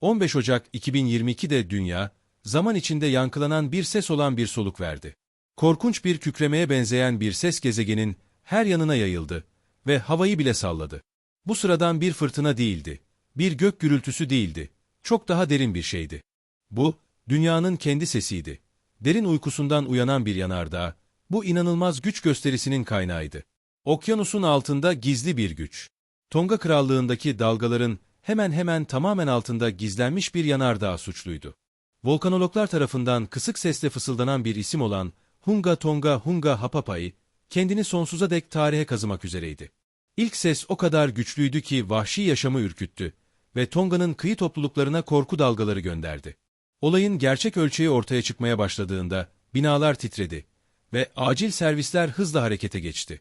15 Ocak 2022'de dünya, zaman içinde yankılanan bir ses olan bir soluk verdi. Korkunç bir kükremeye benzeyen bir ses gezegenin her yanına yayıldı ve havayı bile salladı. Bu sıradan bir fırtına değildi, bir gök gürültüsü değildi, çok daha derin bir şeydi. Bu, dünyanın kendi sesiydi. Derin uykusundan uyanan bir yanardağ, bu inanılmaz güç gösterisinin kaynağıydı. Okyanusun altında gizli bir güç. Tonga Krallığındaki dalgaların hemen hemen tamamen altında gizlenmiş bir yanardağ suçluydu. Volkanologlar tarafından kısık sesle fısıldanan bir isim olan Hunga Tonga Hunga Hapapai, kendini sonsuza dek tarihe kazımak üzereydi. İlk ses o kadar güçlüydü ki vahşi yaşamı ürküttü ve Tonga'nın kıyı topluluklarına korku dalgaları gönderdi. Olayın gerçek ölçeği ortaya çıkmaya başladığında binalar titredi ve acil servisler hızla harekete geçti.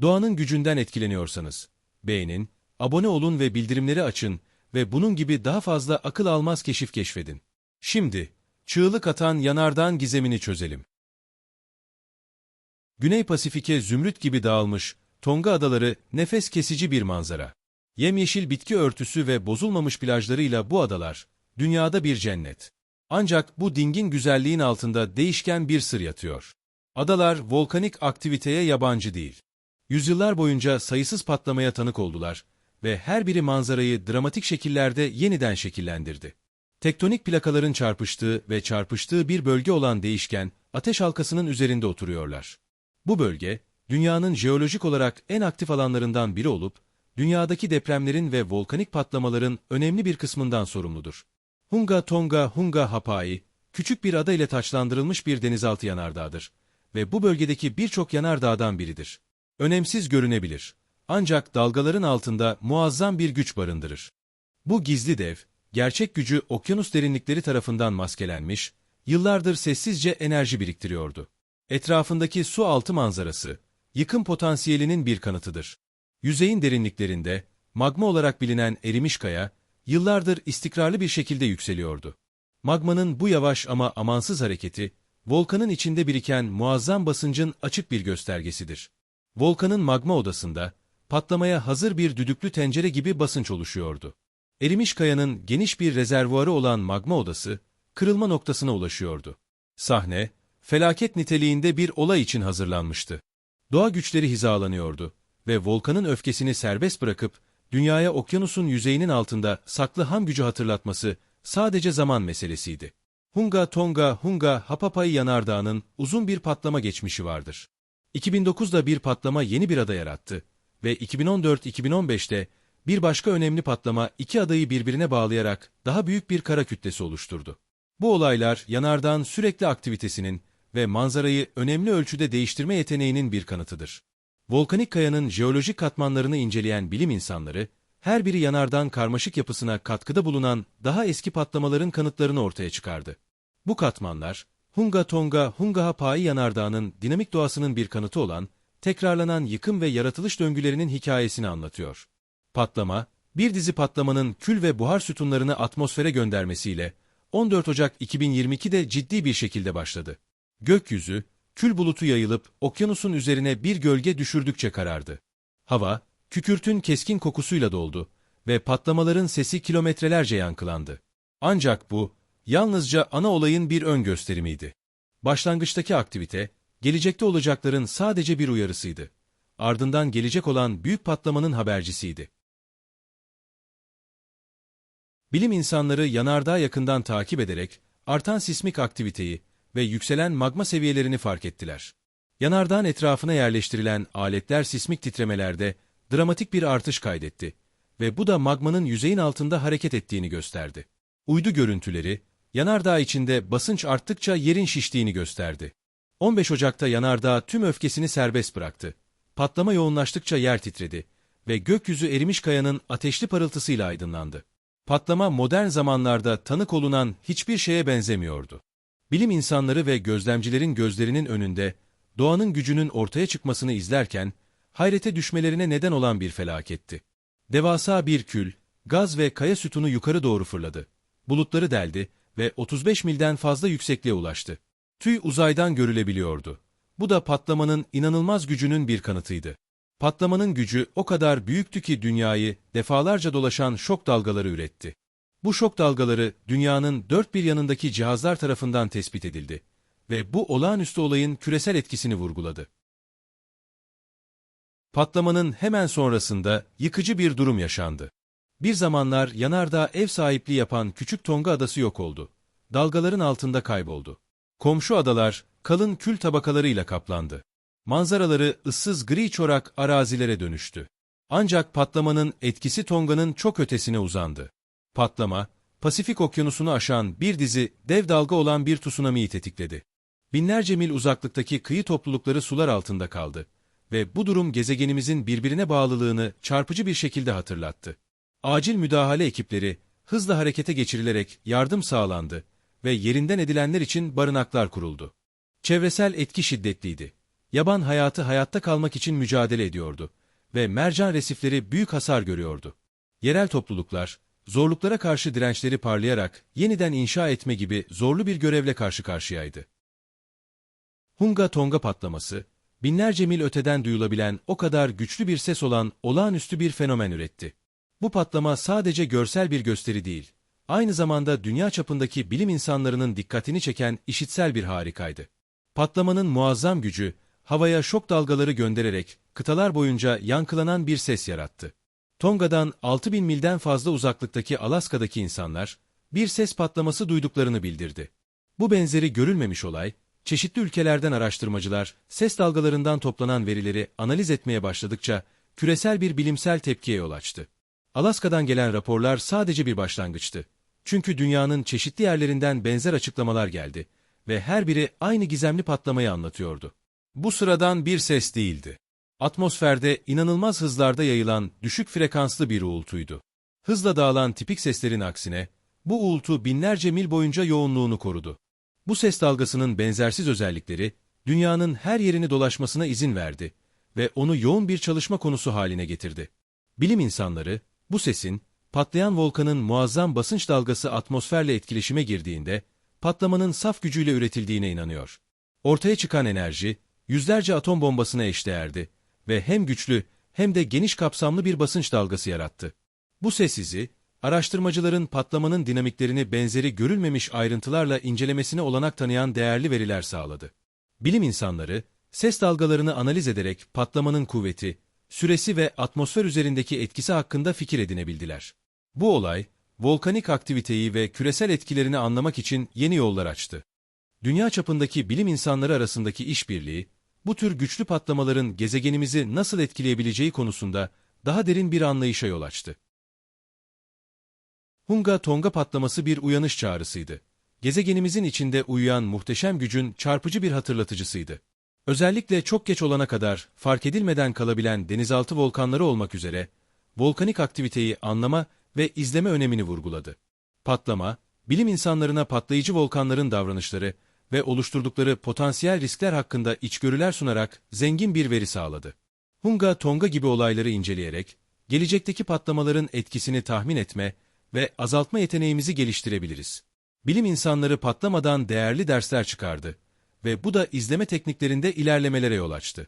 Doğanın gücünden etkileniyorsanız, beğenin, abone olun ve bildirimleri açın ve bunun gibi daha fazla akıl almaz keşif keşfedin. Şimdi, çığlık atan yanardan gizemini çözelim. Güney Pasifik'e zümrüt gibi dağılmış, Tonga adaları nefes kesici bir manzara. Yemyeşil bitki örtüsü ve bozulmamış plajlarıyla bu adalar, dünyada bir cennet. Ancak bu dingin güzelliğin altında değişken bir sır yatıyor. Adalar volkanik aktiviteye yabancı değil. Yüzyıllar boyunca sayısız patlamaya tanık oldular ve her biri manzarayı dramatik şekillerde yeniden şekillendirdi. Tektonik plakaların çarpıştığı ve çarpıştığı bir bölge olan değişken, ateş halkasının üzerinde oturuyorlar. Bu bölge, dünyanın jeolojik olarak en aktif alanlarından biri olup, dünyadaki depremlerin ve volkanik patlamaların önemli bir kısmından sorumludur. Hunga Tonga Hunga Hapai, küçük bir ada ile taçlandırılmış bir denizaltı yanardağıdır ve bu bölgedeki birçok yanardağdan biridir. Önemsiz görünebilir. Ancak dalgaların altında muazzam bir güç barındırır. Bu gizli dev, gerçek gücü okyanus derinlikleri tarafından maskelenmiş, yıllardır sessizce enerji biriktiriyordu. Etrafındaki su altı manzarası, yıkım potansiyelinin bir kanıtıdır. Yüzeyin derinliklerinde, magma olarak bilinen erimiş kaya, yıllardır istikrarlı bir şekilde yükseliyordu. Magmanın bu yavaş ama amansız hareketi, volkanın içinde biriken muazzam basıncın açık bir göstergesidir. Volkanın magma odasında, patlamaya hazır bir düdüklü tencere gibi basınç oluşuyordu. Erimiş kayanın geniş bir rezervuarı olan magma odası, kırılma noktasına ulaşıyordu. Sahne, felaket niteliğinde bir olay için hazırlanmıştı. Doğa güçleri hizalanıyordu ve volkanın öfkesini serbest bırakıp, dünyaya okyanusun yüzeyinin altında saklı ham gücü hatırlatması sadece zaman meselesiydi. Hunga Tonga Hunga Hapapai yanardağının uzun bir patlama geçmişi vardır. 2009'da bir patlama yeni bir ada yarattı ve 2014-2015'te bir başka önemli patlama iki adayı birbirine bağlayarak daha büyük bir kara kütlesi oluşturdu. Bu olaylar yanardağın sürekli aktivitesinin ve manzarayı önemli ölçüde değiştirme yeteneğinin bir kanıtıdır. Volkanik kayanın jeolojik katmanlarını inceleyen bilim insanları, her biri yanardağın karmaşık yapısına katkıda bulunan daha eski patlamaların kanıtlarını ortaya çıkardı. Bu katmanlar, Hunga Tonga Hunga Hapai yanardağının dinamik doğasının bir kanıtı olan, tekrarlanan yıkım ve yaratılış döngülerinin hikayesini anlatıyor. Patlama, bir dizi patlamanın kül ve buhar sütunlarını atmosfere göndermesiyle 14 Ocak 2022'de ciddi bir şekilde başladı. Gökyüzü, kül bulutu yayılıp okyanusun üzerine bir gölge düşürdükçe karardı. Hava, kükürtün keskin kokusuyla doldu ve patlamaların sesi kilometrelerce yankılandı. Ancak bu, yalnızca ana olayın bir ön gösterimiydi. Başlangıçtaki aktivite, gelecekte olacakların sadece bir uyarısıydı. Ardından gelecek olan büyük patlamanın habercisiydi. Bilim insanları yanardağ yakından takip ederek artan sismik aktiviteyi ve yükselen magma seviyelerini fark ettiler. Yanardağın etrafına yerleştirilen aletler sismik titremelerde dramatik bir artış kaydetti ve bu da magmanın yüzeyin altında hareket ettiğini gösterdi. Uydu görüntüleri, yanardağ içinde basınç arttıkça yerin şiştiğini gösterdi. 15 Ocak'ta yanardağ tüm öfkesini serbest bıraktı. Patlama yoğunlaştıkça yer titredi ve gökyüzü erimiş kayanın ateşli parıltısıyla aydınlandı. Patlama modern zamanlarda tanık olunan hiçbir şeye benzemiyordu. Bilim insanları ve gözlemcilerin gözlerinin önünde doğanın gücünün ortaya çıkmasını izlerken hayrete düşmelerine neden olan bir felaketti. Devasa bir kül, gaz ve kaya sütunu yukarı doğru fırladı. Bulutları deldi ve 35 milden fazla yüksekliğe ulaştı. Tüy uzaydan görülebiliyordu. Bu da patlamanın inanılmaz gücünün bir kanıtıydı. Patlamanın gücü o kadar büyüktü ki dünyayı defalarca dolaşan şok dalgaları üretti. Bu şok dalgaları dünyanın dört bir yanındaki cihazlar tarafından tespit edildi ve bu olağanüstü olayın küresel etkisini vurguladı. Patlamanın hemen sonrasında yıkıcı bir durum yaşandı. Bir zamanlar yanardağ ev sahipliği yapan küçük Tonga adası yok oldu. Dalgaların altında kayboldu. Komşu adalar kalın kül tabakalarıyla kaplandı. Manzaraları ıssız gri çorak arazilere dönüştü. Ancak patlamanın etkisi Tonga'nın çok ötesine uzandı. Patlama, Pasifik okyanusunu aşan bir dizi dev dalga olan bir tsunami'yi tetikledi. Binlerce mil uzaklıktaki kıyı toplulukları sular altında kaldı ve bu durum gezegenimizin birbirine bağlılığını çarpıcı bir şekilde hatırlattı. Acil müdahale ekipleri hızla harekete geçirilerek yardım sağlandı ve yerinden edilenler için barınaklar kuruldu. Çevresel etki şiddetliydi. Yaban hayatı hayatta kalmak için mücadele ediyordu ve mercan resifleri büyük hasar görüyordu. Yerel topluluklar, zorluklara karşı dirençleri parlayarak yeniden inşa etme gibi zorlu bir görevle karşı karşıyaydı. Hunga Tonga patlaması, binlerce mil öteden duyulabilen o kadar güçlü bir ses olan olağanüstü bir fenomen üretti. Bu patlama sadece görsel bir gösteri değil, aynı zamanda dünya çapındaki bilim insanlarının dikkatini çeken işitsel bir harikaydı. Patlamanın muazzam gücü, havaya şok dalgaları göndererek kıtalar boyunca yankılanan bir ses yarattı. Tonga'dan 6000 milden fazla uzaklıktaki Alaska'daki insanlar, bir ses patlaması duyduklarını bildirdi. Bu benzeri görülmemiş olay, çeşitli ülkelerden araştırmacılar, ses dalgalarından toplanan verileri analiz etmeye başladıkça, küresel bir bilimsel tepkiye yol açtı. Alaska'dan gelen raporlar sadece bir başlangıçtı. Çünkü dünyanın çeşitli yerlerinden benzer açıklamalar geldi ve her biri aynı gizemli patlamayı anlatıyordu. Bu sıradan bir ses değildi. Atmosferde inanılmaz hızlarda yayılan düşük frekanslı bir uğultuydu. Hızla dağılan tipik seslerin aksine, bu uğultu binlerce mil boyunca yoğunluğunu korudu. Bu ses dalgasının benzersiz özellikleri, dünyanın her yerini dolaşmasına izin verdi ve onu yoğun bir çalışma konusu haline getirdi. Bilim insanları, bu sesin, patlayan volkanın muazzam basınç dalgası atmosferle etkileşime girdiğinde, patlamanın saf gücüyle üretildiğine inanıyor. Ortaya çıkan enerji, yüzlerce atom bombasına eşdeğerdi ve hem güçlü hem de geniş kapsamlı bir basınç dalgası yarattı. Bu ses izi, araştırmacıların patlamanın dinamiklerini benzeri görülmemiş ayrıntılarla incelemesine olanak tanıyan değerli veriler sağladı. Bilim insanları, ses dalgalarını analiz ederek patlamanın kuvveti, süresi ve atmosfer üzerindeki etkisi hakkında fikir edinebildiler. Bu olay, volkanik aktiviteyi ve küresel etkilerini anlamak için yeni yollar açtı. Dünya çapındaki bilim insanları arasındaki işbirliği, bu tür güçlü patlamaların gezegenimizi nasıl etkileyebileceği konusunda daha derin bir anlayışa yol açtı. Hunga Tonga patlaması bir uyanış çağrısıydı. Gezegenimizin içinde uyuyan muhteşem gücün çarpıcı bir hatırlatıcısıydı. Özellikle çok geç olana kadar fark edilmeden kalabilen denizaltı volkanları olmak üzere volkanik aktiviteyi anlama ve izleme önemini vurguladı. Patlama, bilim insanlarına patlayıcı volkanların davranışları ve oluşturdukları potansiyel riskler hakkında içgörüler sunarak zengin bir veri sağladı. Hunga Tonga gibi olayları inceleyerek, gelecekteki patlamaların etkisini tahmin etme ve azaltma yeteneğimizi geliştirebiliriz. Bilim insanları patlamadan değerli dersler çıkardı ve bu da izleme tekniklerinde ilerlemelere yol açtı.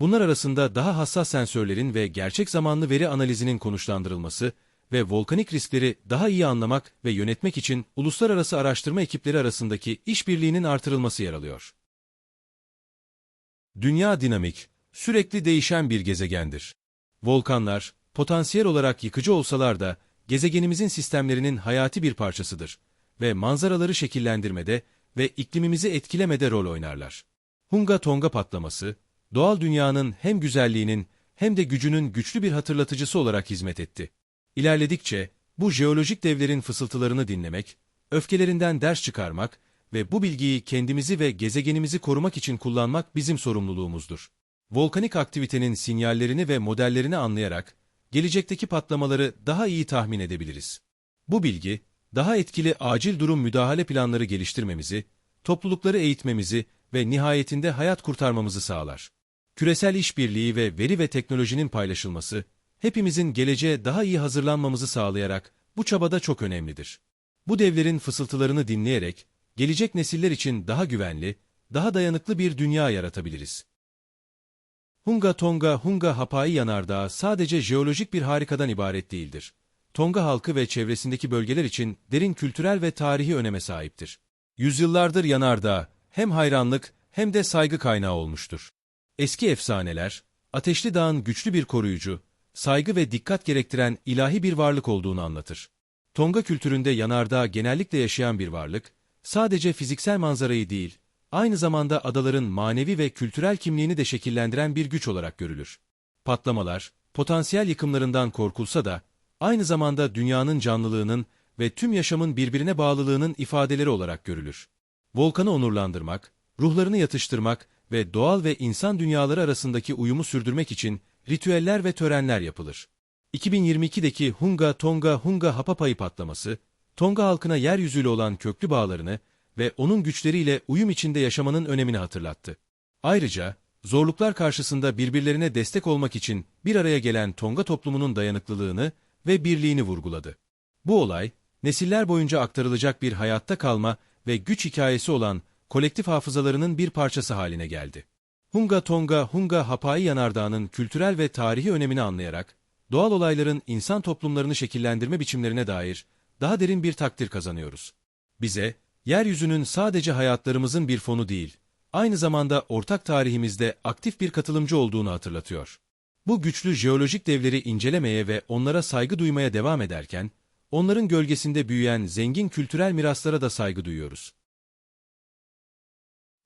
Bunlar arasında daha hassas sensörlerin ve gerçek zamanlı veri analizinin konuşlandırılması ve volkanik riskleri daha iyi anlamak ve yönetmek için uluslararası araştırma ekipleri arasındaki işbirliğinin artırılması yer alıyor. Dünya dinamik, sürekli değişen bir gezegendir. Volkanlar, potansiyel olarak yıkıcı olsalar da gezegenimizin sistemlerinin hayati bir parçasıdır ve manzaraları şekillendirmede ve iklimimizi etkilemede rol oynarlar. Hunga Tonga patlaması, doğal dünyanın hem güzelliğinin hem de gücünün güçlü bir hatırlatıcısı olarak hizmet etti. İlerledikçe bu jeolojik devlerin fısıltılarını dinlemek, öfkelerinden ders çıkarmak ve bu bilgiyi kendimizi ve gezegenimizi korumak için kullanmak bizim sorumluluğumuzdur. Volkanik aktivitenin sinyallerini ve modellerini anlayarak, gelecekteki patlamaları daha iyi tahmin edebiliriz. Bu bilgi, daha etkili acil durum müdahale planları geliştirmemizi, toplulukları eğitmemizi ve nihayetinde hayat kurtarmamızı sağlar. Küresel işbirliği ve veri ve teknolojinin paylaşılması, hepimizin geleceğe daha iyi hazırlanmamızı sağlayarak bu çabada çok önemlidir. Bu devlerin fısıltılarını dinleyerek, gelecek nesiller için daha güvenli, daha dayanıklı bir dünya yaratabiliriz. Hunga Tonga Hunga Hapai Yanardağı sadece jeolojik bir harikadan ibaret değildir. Tonga halkı ve çevresindeki bölgeler için derin kültürel ve tarihi öneme sahiptir. Yüzyıllardır yanardağ hem hayranlık hem de saygı kaynağı olmuştur. Eski efsaneler, Ateşli Dağ'ın güçlü bir koruyucu, saygı ve dikkat gerektiren ilahi bir varlık olduğunu anlatır. Tonga kültüründe yanardağ genellikle yaşayan bir varlık, sadece fiziksel manzarayı değil, aynı zamanda adaların manevi ve kültürel kimliğini de şekillendiren bir güç olarak görülür. Patlamalar, potansiyel yıkımlarından korkulsa da, aynı zamanda dünyanın canlılığının ve tüm yaşamın birbirine bağlılığının ifadeleri olarak görülür. Volkanı onurlandırmak, ruhlarını yatıştırmak ve doğal ve insan dünyaları arasındaki uyumu sürdürmek için ritüeller ve törenler yapılır. 2022'deki Hunga Tonga Hunga Hapapayı patlaması, Tonga halkına yeryüzüyle olan köklü bağlarını ve onun güçleriyle uyum içinde yaşamanın önemini hatırlattı. Ayrıca, zorluklar karşısında birbirlerine destek olmak için bir araya gelen Tonga toplumunun dayanıklılığını ve birliğini vurguladı. Bu olay, nesiller boyunca aktarılacak bir hayatta kalma ve güç hikayesi olan kolektif hafızalarının bir parçası haline geldi. Hunga Tonga Hunga Hapai Yanardağı'nın kültürel ve tarihi önemini anlayarak, doğal olayların insan toplumlarını şekillendirme biçimlerine dair daha derin bir takdir kazanıyoruz. Bize, yeryüzünün sadece hayatlarımızın bir fonu değil, aynı zamanda ortak tarihimizde aktif bir katılımcı olduğunu hatırlatıyor. Bu güçlü jeolojik devleri incelemeye ve onlara saygı duymaya devam ederken, onların gölgesinde büyüyen zengin kültürel miraslara da saygı duyuyoruz.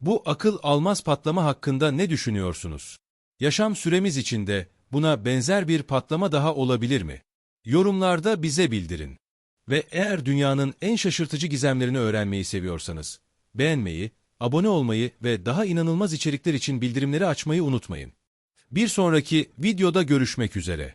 Bu akıl almaz patlama hakkında ne düşünüyorsunuz? Yaşam süremiz içinde buna benzer bir patlama daha olabilir mi? Yorumlarda bize bildirin. Ve eğer dünyanın en şaşırtıcı gizemlerini öğrenmeyi seviyorsanız, beğenmeyi, abone olmayı ve daha inanılmaz içerikler için bildirimleri açmayı unutmayın. Bir sonraki videoda görüşmek üzere.